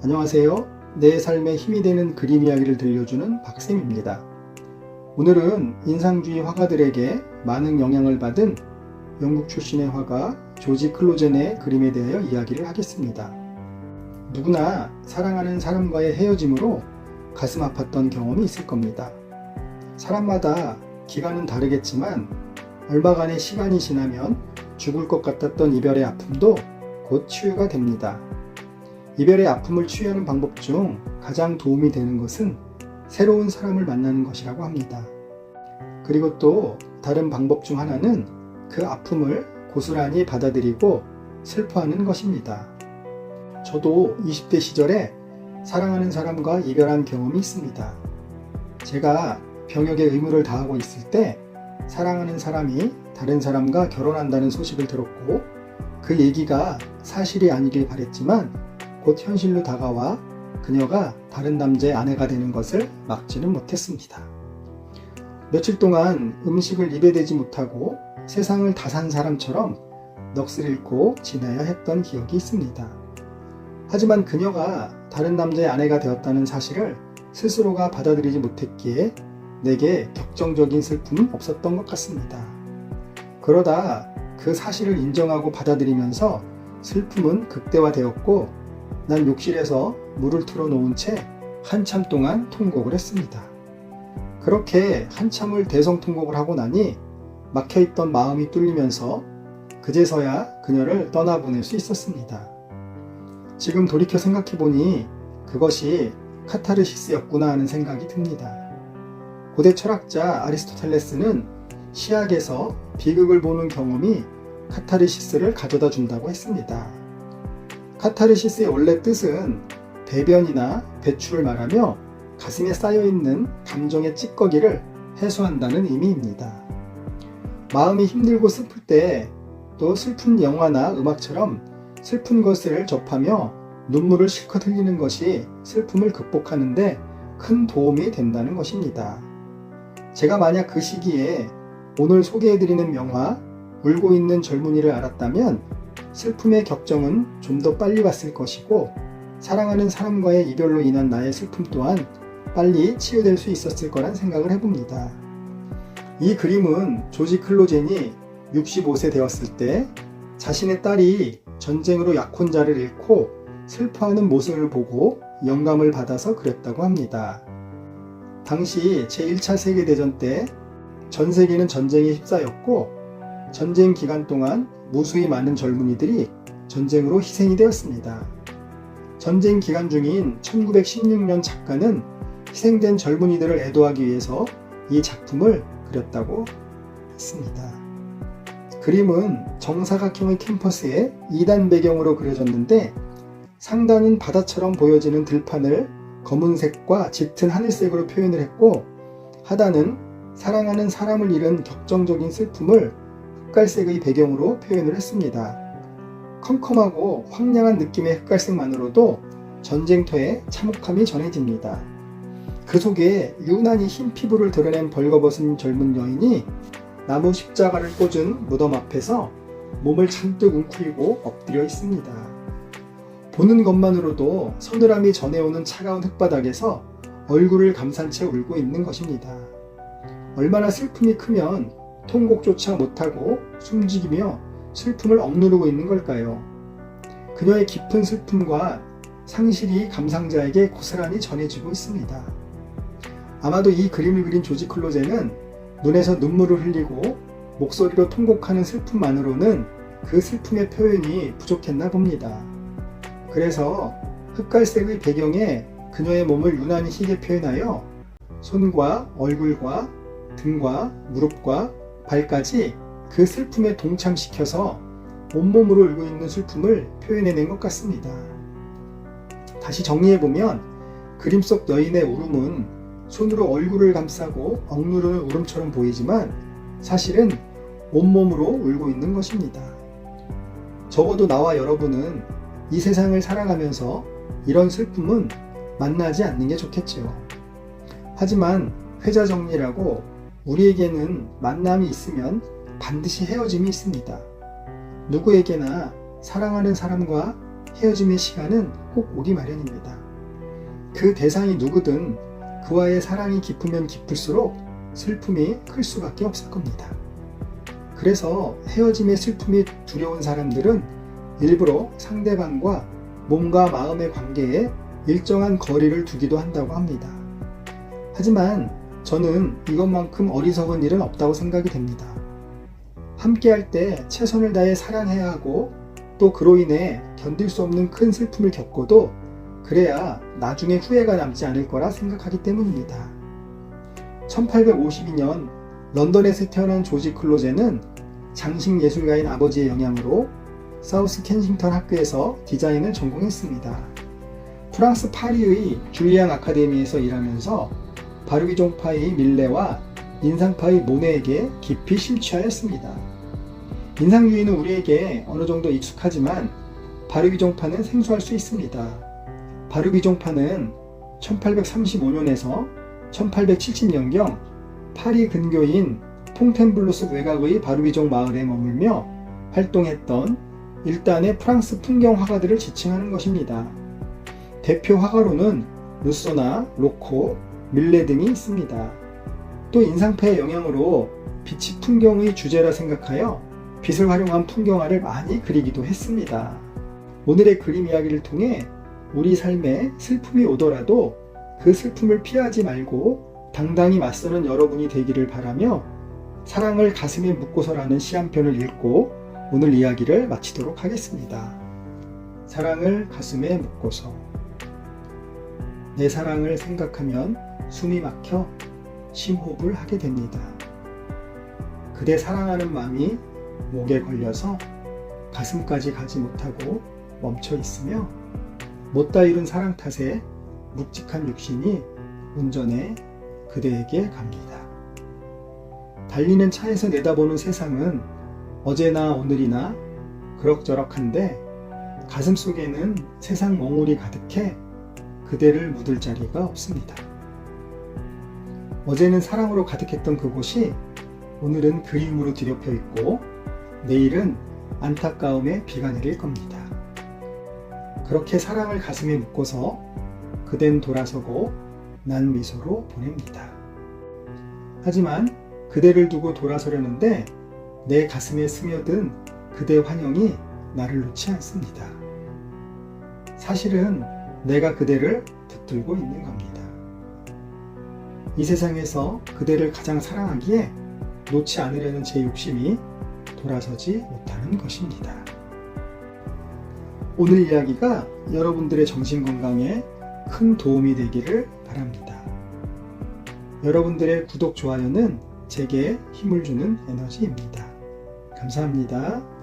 안녕하세요. 내 삶에 힘이 되는 그림 이야기를 들려주는 박쌤입니다. 오늘은 인상주의 화가들에게 많은 영향을 받은 영국 출신의 화가 조지 클로젠의 그림에 대하여 이야기를 하겠습니다. 누구나 사랑하는 사람과의 헤어짐으로 가슴 아팠던 경험이 있을 겁니다. 사람마다 기간은 다르겠지만 얼마간의 시간이 지나면 죽을 것 같았던 이별의 아픔도 곧 치유가 됩니다. 이별의 아픔을 치유하는 방법 중 가장 도움이 되는 것은 새로운 사람을 만나는 것이라고 합니다. 그리고 또 다른 방법 중 하나는 그 아픔을 고스란히 받아들이고 슬퍼하는 것입니다. 저도 20대 시절에 사랑하는 사람과 이별한 경험이 있습니다. 제가 병역의 의무를 다하고 있을 때 사랑하는 사람이 다른 사람과 결혼한다는 소식을 들었고 그 얘기가 사실이 아니길 바랬지만 곧 현실로 다가와 그녀가 다른 남자의 아내가 되는 것을 막지는 못했습니다. 며칠 동안 음식을 입에 대지 못하고 세상을 다 산 사람처럼 넋을 잃고 지내야 했던 기억이 있습니다. 하지만 그녀가 다른 남자의 아내가 되었다는 사실을 스스로가 받아들이지 못했기에 내게 격정적인 슬픔은 없었던 것 같습니다. 그러다 그 사실을 인정하고 받아들이면서 슬픔은 극대화되었고 난 욕실에서 물을 틀어놓은 채 한참 동안 통곡을 했습니다. 그렇게 한참을 대성통곡을 하고 나니 막혀있던 마음이 뚫리면서 그제서야 그녀를 떠나보낼 수 있었습니다. 지금 돌이켜 생각해보니 그것이 카타르시스였구나 하는 생각이 듭니다. 고대 철학자 아리스토텔레스는 시약에서 비극을 보는 경험이 카타르시스를 가져다 준다고 했습니다. 카타르시스의 원래 뜻은 배변이나 배출을 말하며 가슴에 쌓여있는 감정의 찌꺼기를 해소한다는 의미입니다. 마음이 힘들고 슬플 때 또 슬픈 영화나 음악처럼 슬픈 것을 접하며 눈물을 실컷 흘리는 것이 슬픔을 극복하는데 큰 도움이 된다는 것입니다. 제가 만약 그 시기에 오늘 소개해드리는 영화 울고 있는 젊은이를 알았다면 슬픔의 격정은 좀 더 빨리 왔을 것이고 사랑하는 사람과의 이별로 인한 나의 슬픔 또한 빨리 치유될 수 있었을 거란 생각을 해봅니다. 이 그림은 조지 클로젠이 65세 되었을 때 자신의 딸이 전쟁으로 약혼자를 잃고 슬퍼하는 모습을 보고 영감을 받아서 그렸다고 합니다. 당시 제1차 세계대전 때 전 세계는 전쟁에 휩싸였고 전쟁 기간 동안 무수히 많은 젊은이들이 전쟁으로 희생이 되었습니다. 전쟁 기간 중인 1916년 작가는 희생된 젊은이들을 애도하기 위해서 이 작품을 그렸다고 했습니다. 그림은 정사각형의 캠퍼스에 2단 배경으로 그려졌는데 상단은 바다처럼 보여지는 들판을 검은색과 짙은 하늘색으로 표현을 했고 하단은 사랑하는 사람을 잃은 격정적인 슬픔을 흑갈색의 배경으로 표현을 했습니다. 컴컴하고 황량한 느낌의 흑갈색만으로도 전쟁터의 참혹함이 전해집니다. 그 속에 유난히 흰 피부를 드러낸 벌거벗은 젊은 여인이 나무 십자가를 꽂은 무덤 앞에서 몸을 잔뜩 웅크리고 엎드려 있습니다. 보는 것만으로도 서늘함이 전해오는 차가운 흙바닥에서 얼굴을 감싼 채 울고 있는 것입니다. 얼마나 슬픔이 크면 통곡조차 못하고 숨지기며 슬픔을 억누르고 있는 걸까요? 그녀의 깊은 슬픔과 상실이 감상자에게 고스란히 전해지고 있습니다. 아마도 이 그림을 그린 조지 클로제는 눈에서 눈물을 흘리고 목소리로 통곡하는 슬픔만으로는 그 슬픔의 표현이 부족했나 봅니다. 그래서 흑갈색의 배경에 그녀의 몸을 유난히 희게 표현하여 손과 얼굴과 등과 무릎과 발까지 그 슬픔에 동참시켜서 온몸으로 울고 있는 슬픔을 표현해낸 것 같습니다. 다시 정리해보면 그림 속 여인의 울음은 손으로 얼굴을 감싸고 억누르는 울음처럼 보이지만 사실은 온몸으로 울고 있는 것입니다. 적어도 나와 여러분은 이 세상을 살아가면서 이런 슬픔은 만나지 않는 게 좋겠지요. 하지만 회자 정리라고 우리에게는 만남이 있으면 반드시 헤어짐이 있습니다. 누구에게나 사랑하는 사람과 헤어짐의 시간은 꼭 오기 마련입니다. 그 대상이 누구든 그와의 사랑이 깊으면 깊을수록 슬픔이 클 수밖에 없을 겁니다. 그래서 헤어짐의 슬픔이 두려운 사람들은 일부러 상대방과 몸과 마음의 관계에 일정한 거리를 두기도 한다고 합니다. 하지만 저는 이것만큼 어리석은 일은 없다고 생각이 됩니다. 함께 할 때 최선을 다해 사랑해야 하고 또 그로 인해 견딜 수 없는 큰 슬픔을 겪어도 그래야 나중에 후회가 남지 않을 거라 생각하기 때문입니다. 1852년 런던에서 태어난 조지 클로제는 장식 예술가인 아버지의 영향으로 사우스 켄싱턴 학교에서 디자인을 전공했습니다. 프랑스 파리의 줄리앙 아카데미에서 일하면서 바르비종파의 밀레와 인상파의 모네에게 깊이 심취하였습니다. 인상주의는 우리에게 어느 정도 익숙하지만 바르비종파는 생소할 수 있습니다. 바르비종파는 1835년에서 1870년경 파리 근교인 퐁텐블로스 외곽의 바르비종 마을에 머물며 활동했던 일단의 프랑스 풍경 화가들을 지칭하는 것입니다. 대표 화가로는 루소나 로코, 밀레 등이 있습니다. 또 인상파의 영향으로 빛이 풍경의 주제라 생각하여 빛을 활용한 풍경화를 많이 그리기도 했습니다. 오늘의 그림 이야기를 통해 우리 삶에 슬픔이 오더라도 그 슬픔을 피하지 말고 당당히 맞서는 여러분이 되기를 바라며 사랑을 가슴에 묻고서라는 시 한 편을 읽고 오늘 이야기를 마치도록 하겠습니다. 사랑을 가슴에 묻고서 내 사랑을 생각하면 숨이 막혀 심호흡을 하게 됩니다. 그대 사랑하는 마음이 목에 걸려서 가슴까지 가지 못하고 멈춰 있으며 못다 이룬 사랑 탓에 묵직한 육신이 운전해 그대에게 갑니다. 달리는 차에서 내다보는 세상은 어제나 오늘이나 그럭저럭한데 가슴 속에는 세상 멍울이 가득해 그대를 묻을 자리가 없습니다. 어제는 사랑으로 가득했던 그곳이 오늘은 그림으로 뒤덮여 있고 내일은 안타까움에 비가 내릴 겁니다. 그렇게 사랑을 가슴에 묻고서 그댄 돌아서고 난 미소로 보냅니다. 하지만 그대를 두고 돌아서려는데 내 가슴에 스며든 그대 환영이 나를 놓지 않습니다. 사실은 내가 그대를 붙들고 있는 겁니다. 이 세상에서 그대를 가장 사랑하기에 놓지 않으려는 제 욕심이 돌아서지 못하는 것입니다. 오늘 이야기가 여러분들의 정신 건강에 큰 도움이 되기를 바랍니다. 여러분들의 구독, 좋아요는 제게 힘을 주는 에너지입니다. 감사합니다.